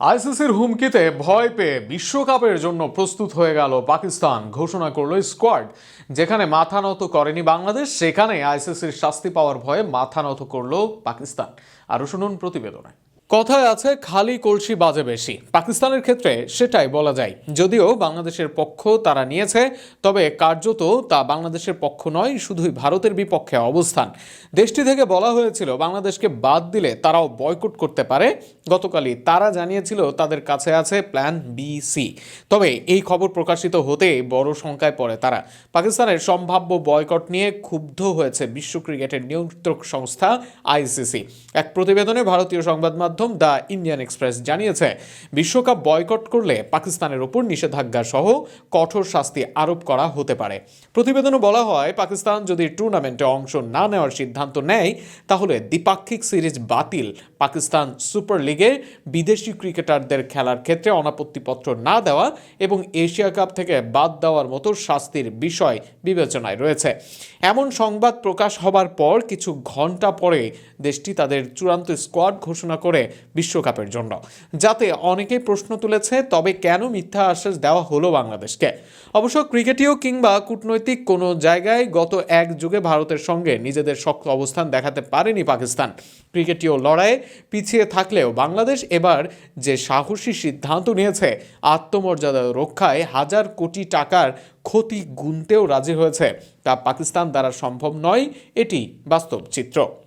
আইসিসির হুমকিতে ভয় পেয়ে বিশ্বকাপের জন্য প্রস্তুত হয়ে গেল পাকিস্তান, ঘোষণা করল স্কোয়াড। যেখানে মাথা নত করেনি বাংলাদেশ, সেখানে আইসিসির শাস্তি পাওয়ার ভয়ে মাথা নত করল পাকিস্তান। আরও শুনুন প্রতিবেদনে। কথায় আছে, খালি কলসি বাজে বেশি। পাকিস্তানের ক্ষেত্রে সেটাই বলা যায়। যদিও বাংলাদেশের পক্ষ তারা নিয়েছে, তবে কার্যত তা বাংলাদেশের পক্ষ নয়, শুধুই ভারতের বিপক্ষে অবস্থান। দেশটি থেকে বলা হয়েছিল, বাংলাদেশকে বাদ দিলে তারাও বয়কট করতে পারে। গতকালই তারা জানিয়েছিল, তাদের কাছে আছে প্ল্যান বি, সি। তবে এই খবর প্রকাশিত হতে বড় শঙ্কায় পড়ে তারা। পাকিস্তানের সম্ভাব্য বয়কট নিয়ে ক্ষুব্ধ হয়েছে বিশ্ব ক্রিকেটের নিয়ন্ত্রক সংস্থা আইসিসি। এক প্রতিবেদনে ভারতীয় সংবাদ মাধ্যম দ্য ইন্ডিয়ান এক্সপ্রেস জানিয়েছে, বিশ্বকাপ বয়কট করলে পাকিস্তানের ওপর নিষেধাজ্ঞা সহ কঠোর শাস্তি আরোপ করা হতে পারে। প্রতিবেদনে বলা হয়, পাকিস্তান যদি টুর্নামেন্টে অংশ না নেওয়ার সিদ্ধান্ত নেয়, তাহলে দ্বিপাক্ষিক সিরিজ বাতিল। পাকিস্তান সুপার লিগে বিদেশি ক্রিকেটারদের খেলার ক্ষেত্রে অনাপত্তিপত্র না দেওয়া এবং এশিয়া কাপ থেকে বাদ দেওয়ার মতো শাস্তির বিষয় বিবেচনায় রয়েছে। এমন সংবাদ প্রকাশ হবার পর কিছু ঘণ্টা পরে দেশটি তাদের চূড়ান্ত স্কোয়াড ঘোষণা করে বিশ্বকাপের জন্য। যাতে অনেকেই প্রশ্ন তুলেছে, তবে কেন মিথ্যা আশ্বাস দেওয়া হলো বাংলাদেশকে? অবশ্য ক্রিকেটীয় কিংবা কূটনৈতিক কোনো জায়গায় গত এক যুগে ভারতের সঙ্গে নিজেদের শক্ত অবস্থান দেখাতে পারেনি পাকিস্তান। ক্রিকেটীয় লড়াইয়ে পিছিয়ে থাকলেও বাংলাদেশ এবার যে সাহসী সিদ্ধান্ত নিয়েছে, আত্মমর্যাদা রক্ষায় হাজার কোটি টাকার ক্ষতি গুনতেও রাজি হয়েছে, তা পাকিস্তান দ্বারা সম্ভব নয়, এটি বাস্তব চিত্র।